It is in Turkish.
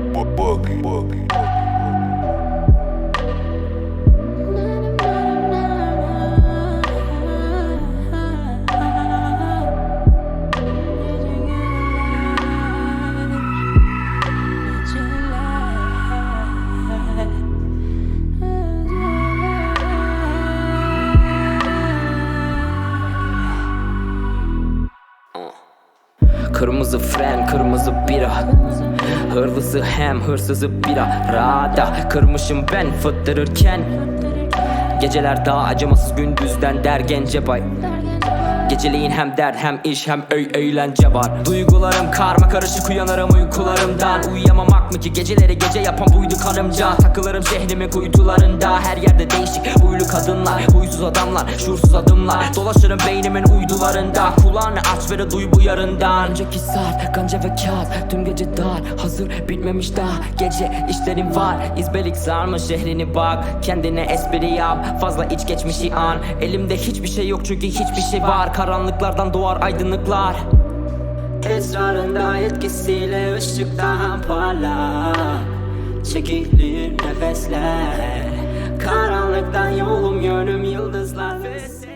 bug, bug, bug. Kırmızı fren, kırmızı bira. Hırlısı hem hırsızı bira. Rada kırmışım ben fıttırırken. Geceler daha acımasız gündüzden der gence bay. Geceleyin hem dert hem iş hem öy eğlence var. Duygularım karma karışık uyanırım uykularımdan Uyuyamamak mı ki? Geceleri gece yapan buydu kanımca Takılırım şehrimin kuytularında. Her yerde değişik huylu kadınlar Huysuz adamlar, şuursuz adımlar. Dolaşırım beynimin uydularında. Kulağını aç ve de duy bu yarından Önceki saat, ganca ve kağıt. Tüm gece dar, hazır bitmemiş daha. Gece işlerim var, izbelik sarma şehrini bak. Kendine espri yap, fazla iç geçmişi an. Elimde hiçbir şey yok çünkü hiçbir şey var. Karanlıklardan doğar aydınlıklar Esrarında etkisiyle ışıktan parlak. Çekilir nefesler. Karanlıktan yolum yönüm yıldızlar. sen